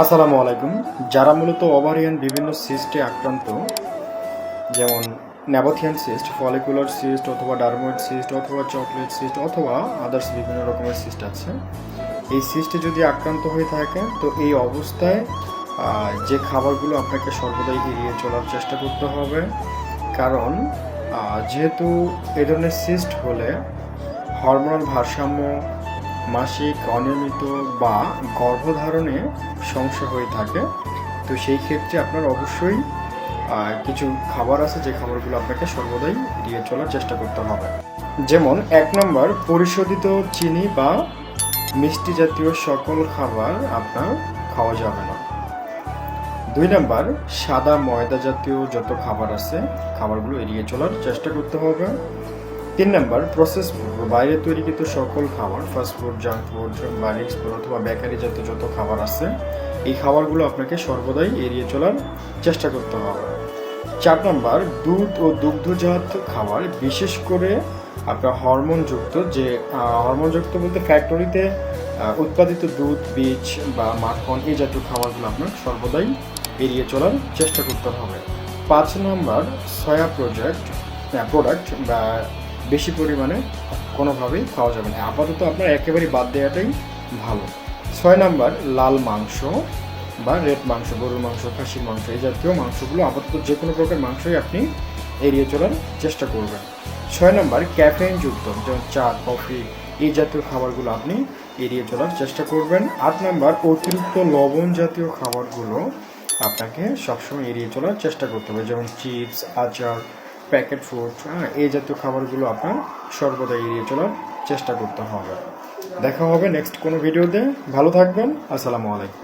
আসসালামু আলাইকুম। যারা মূলত ওভারিয়ান বিভিন্ন সিস্টে আক্রান্ত, যেমন ন্যাবোথিয়ান সিস্ট, ফলিকুলার সিস্ট অথবা ডারমোয়েড সিস্ট অথবা চকলেট সিস্ট অথবা আদার্স বিভিন্ন রকমের সিস্ট আছে, এই সিস্টে যদি আক্রান্ত হয়ে থাকে, তো এই অবস্থায় যে খাবারগুলো আপনাকে সর্বদাই এড়িয়ে চলার চেষ্টা করতে হবে। কারণ যেহেতু এ ধরনের সিস্ট হলে হরমোনাল ভারসাম্য মাসিক অনিয়মিত বা গর্ভধারণে সমস্যা হয়ে থাকে, তো সেই ক্ষেত্রে আপনার অবশ্যই কিছু খাবার আছে যে খাবারগুলো আপনাকে সর্বদাই এড়িয়ে চলার চেষ্টা করতে হবে। যেমন এক নম্বর, পরিশোধিত চিনি বা মিষ্টি জাতীয় সকল খাবার আপনার খাওয়া যাবে না। দুই নাম্বার, সাদা ময়দা জাতীয় যত খাবার আছে, খাবারগুলো এড়িয়ে চলার চেষ্টা করতে হবে। তিন নম্বর প্রসেস বাইরে তৈরিকৃত সকল খাবার ফাস্ট ফুড জাঙ্ক ফুড বাড়ি ফুড অথবা বেকারি জাতীয় যত খাবার আছে, এই খাবারগুলো আপনাকে সর্বদাই এড়িয়ে চলার চেষ্টা করতে হবে। চার নম্বর, দুধ ও দুগ্ধজাত খাবার, বিশেষ করে আপনার হরমোনযুক্ত যে হরমোনযুক্ত বলতে ফ্যাক্টরিতে উৎপাদিত দুধ, বীজ বা মাখন, এই জাতীয় খাবারগুলো আপনার সর্বদাই এড়িয়ে চলার চেষ্টা করতে হবে। পাঁচ নম্বর সয়া প্রজেক্ট প্রোডাক্ট বা বেশি পরিমাণে কোনোভাবেই খাওয়া যাবে না। আপাতত আপনার একেবারেই বাদ দেওয়াটাই ভালো। ছয় নাম্বার, লাল মাংস বা রেড মাংস, গরুর মাংস, খাসির মাংস, এই জাতীয় মাংসগুলো আপাতত যে কোনো প্রকার মাংসই আপনি এড়িয়ে চলার চেষ্টা করবেন। ছয় নম্বর, ক্যাফেইন যুক্ত, যেমন চা, কফি, এই জাতীয় খাবারগুলো আপনি এড়িয়ে চলার চেষ্টা করবেন। আট নাম্বার, অতিরিক্ত লবণ জাতীয় খাবারগুলো আপনাকে সবসময় এড়িয়ে চলার চেষ্টা করতে হবে, যেমন চিপস, আচার প্যাকেট ফুড হ্যাঁ এই জাতীয় খাবারগুলো আপনার সর্বদা এড়িয়ে চলার চেষ্টা করতে হবে। দেখা হবে নেক্সট কোনো ভিডিওতে। ভালো থাকবেন। আসসালামু আলাইকুম।